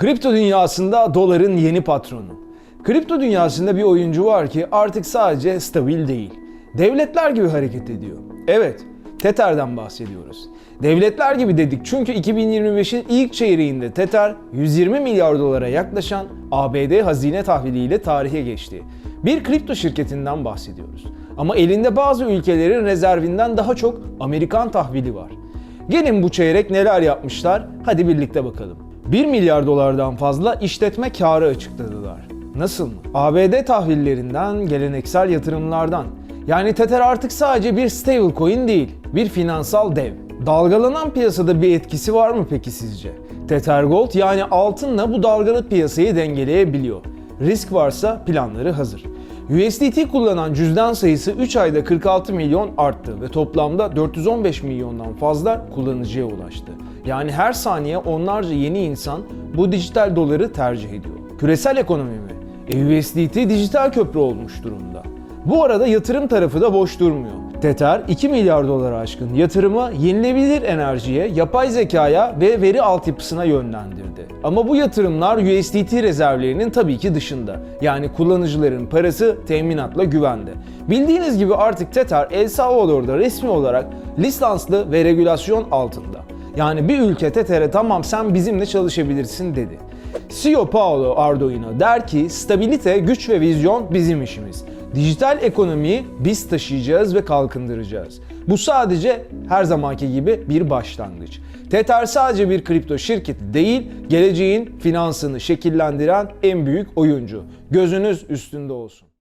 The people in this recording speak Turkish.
Kripto dünyasında doların yeni patronu. Kripto dünyasında bir oyuncu var ki artık sadece stabil değil. Devletler gibi hareket ediyor. Evet, Tether'den bahsediyoruz. Devletler gibi dedik çünkü 2025'in ilk çeyreğinde Tether 120 milyar dolara yaklaşan ABD hazine tahviliyle tarihe geçti. Bir kripto şirketinden bahsediyoruz. Ama elinde bazı ülkelerin rezervinden daha çok Amerikan tahvili var. Gelin bu çeyrek neler yapmışlar? Hadi birlikte bakalım. 1 milyar dolardan fazla işletme karı açıkladılar. Nasıl mı? ABD tahvillerinden, geleneksel yatırımlardan. Yani Tether artık sadece bir stablecoin değil, bir finansal dev. Dalgalanan piyasada bir etkisi var mı peki sizce? Tether Gold yani altınla bu dalgalı piyasayı dengeleyebiliyor. Risk varsa planları hazır. USDT kullanan cüzdan sayısı 3 ayda 46 milyon arttı ve toplamda 415 milyondan fazla kullanıcıya ulaştı. Yani her saniye onlarca yeni insan bu dijital doları tercih ediyor. Küresel ekonomi mi? E, USDT dijital köprü olmuş durumda. Bu arada yatırım tarafı da boş durmuyor. Tether 2 milyar dolara aşkın yatırımı yenilebilir enerjiye, yapay zekaya ve veri altyapısına yönlendirdi. Ama bu yatırımlar USDT rezervlerinin tabii ki dışında. Yani kullanıcıların parası teminatla güvende. Bildiğiniz gibi artık Tether El Salvador'da resmi olarak lisanslı ve regülasyon altında. Yani bir ülke Tether'e tamam sen bizimle çalışabilirsin dedi. CEO Paolo Ardoino der ki stabilite, güç ve vizyon bizim işimiz. Dijital ekonomiyi biz taşıyacağız ve kalkındıracağız. Bu sadece her zamanki gibi bir başlangıç. Tether sadece bir kripto şirketi değil, geleceğin finansını şekillendiren en büyük oyuncu. Gözünüz üstünde olsun.